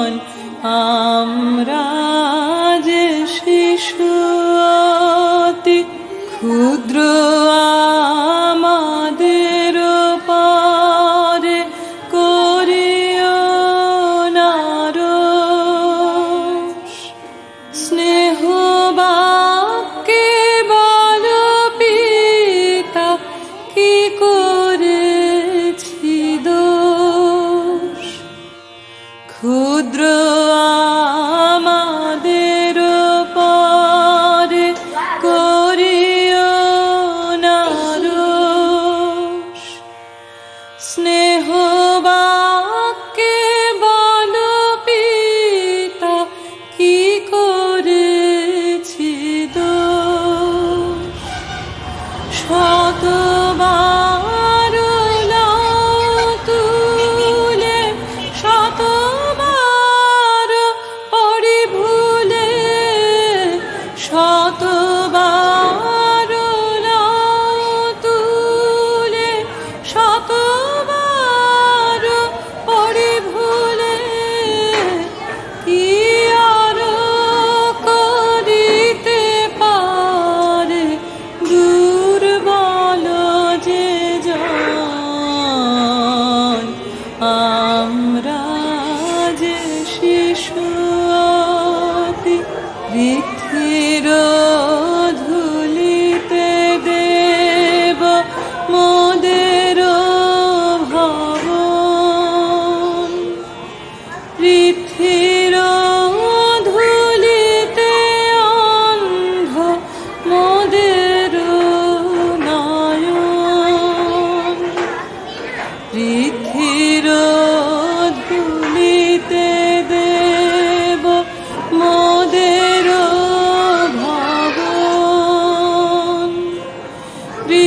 প্রাণ আমরা যে শিশু ক্ষুদ্র Uh...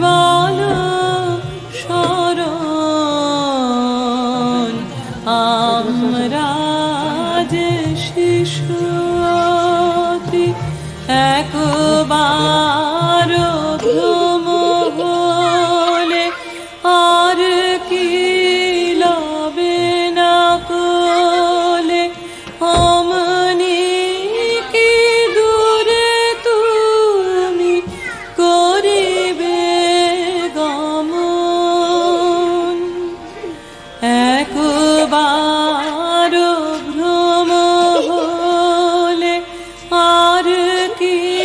দুর্বল সরল আমরা যে শিশু এক কি